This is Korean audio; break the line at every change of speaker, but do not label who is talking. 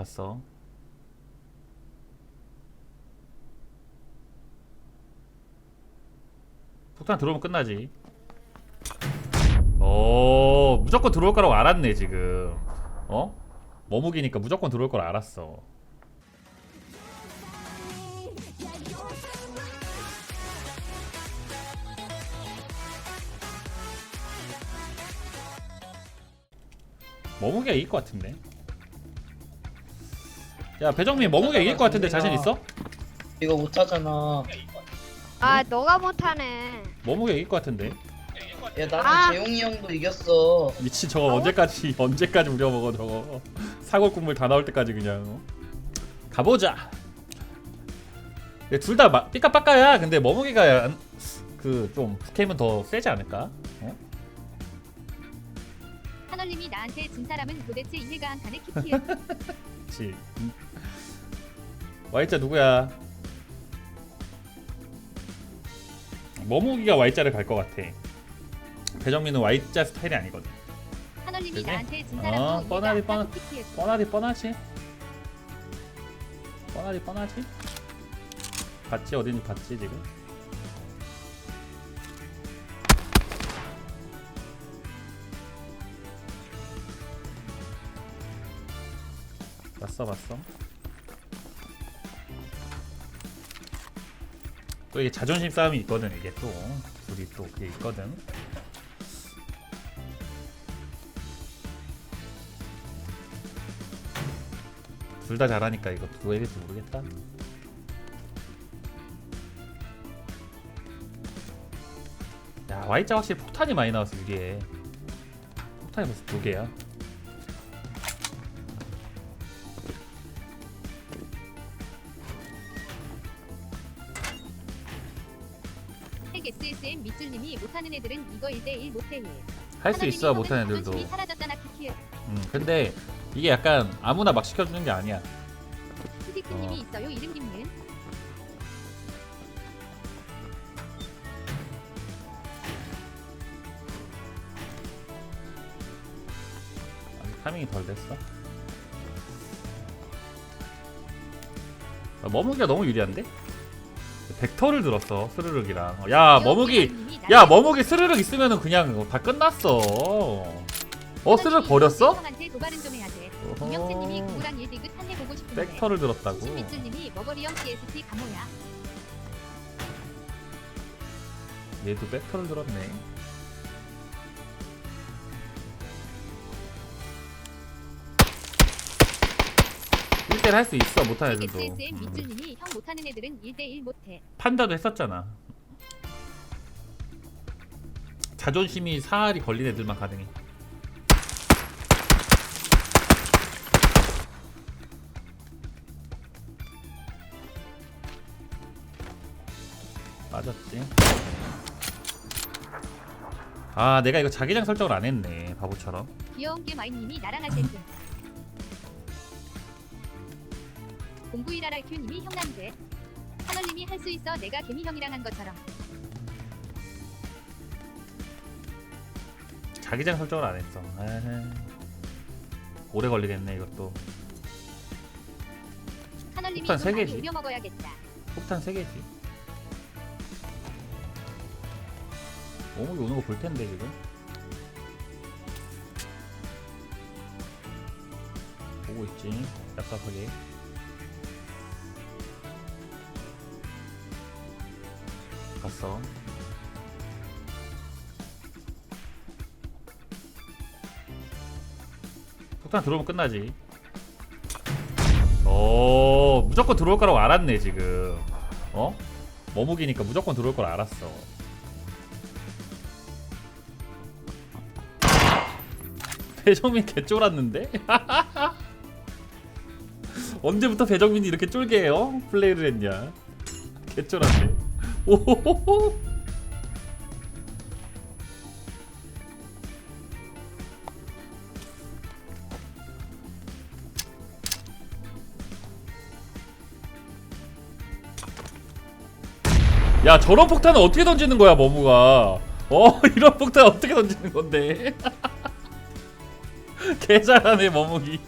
갔어. 폭탄 들어오면 끝나지. 오, 무조건 들어올 거라고 알았네 지금. 어? 머무기니까 무조건 들어올 걸 알았어. 머무기가 이길 것 같은데. 야 배정민 머무기가 이길 것 같은데 자신 있어?
이거 못하잖아.
아 너가 못하네
머무기가 이길 것 같은데.
야 나는
아.
재용이 형도 이겼어.
미친 저거 언제까지 언제까지 우려먹어 저거 사골 국물 다 나올 때까지 그냥 어? 가보자. 둘다 삐까빠까야. 근데 머무기가 그좀 북캠은 더 세지 않을까? 어?
하널님이 나한테 진 사람은 도대체 이해가 안 가네 키키야.
그치. 음. Y자 누구야? 머무기가 Y자를 갈 것 같아. 배정민은 Y자 스타일이 아니거든.
하널님이
그지?
나한테 진
어,
사람은 이해가
뻔하디
안
뻔하-. 뻔하디 뻔하지. 뻔하디 뻔하지. 봤지 어딘지 봤지 지금. 봤어 봤어. 또 이게 자존심 싸움이 있거든 이게 또 둘이 또 그게 있거든. 둘 다 잘하니까 이거 누가 이길지 모르겠다. 야 Y자 확실히 폭탄이 많이 나와서 이게 폭탄이 벌써 두 개야.
핵 SSM 밑줄님이 못하는 애들은 이거 1대1 못해. 일.
할수 있어 못하는 애들도.
사라졌잖아.
음 근데 이게 약간 아무나 막 시켜주는 게 아니야.
후디크님이
어.
있어요 이름 김는.
아직 타이밍이 덜 됐어. 아, 머무기가 너무 유리한데? 벡터를 들었어 스르륵이랑. 야 머무기 야 머무기 스르륵 있으면은 그냥 다 끝났어. 어 스르륵 버렸어?
형한테 도발은 좀 해야 돼.
어허.
이명채님이 구구랑 1디귿 한해 보고 싶은데.
벡터를 들었다고.
머버리형 CST.
얘도 벡터를 들었네. 일대를 할수 있어 못하는 애들도.
SSM
음.
밑줄님이 형 못하는 애들은 1대1 못해.
판다도 했었잖아. 자존심이 사알이 걸린 애들만 가능해. 맞았지. 아, 내가 이거 자기장 설정을 안 했네. 바보처럼.
귀여운 게 마이님이 나랑 할 때쯤. 공구이라 랄큐님이 형 난데. 하널님이 할 수 있어 내가 개미 형이랑 한 것처럼.
자기장 설정을 안 했어. 에헤. 오래 걸리겠네, 이것도. 폭탄 좀세 개지.
우려 먹어야겠다.
폭탄 3개지. 오목이 오는 거 볼 텐데 지금. 보고 있지. 약속하게. 갔어. 폭탄 들어오면 끝나지. 오 무조건 들어올 거라고 알았네 지금 어? 머무기니까 무조건 들어올 걸 알았어 배정민 개쫄았는데? 언제부터 배정민이 이렇게 쫄게 해요? 플레이를 했냐 개쫄았네 오호호호 야 저런 폭탄은 어떻게 던지는 거야 머무가? 어 이런 폭탄 어떻게 던지는 건데? 개 잘하네 머무기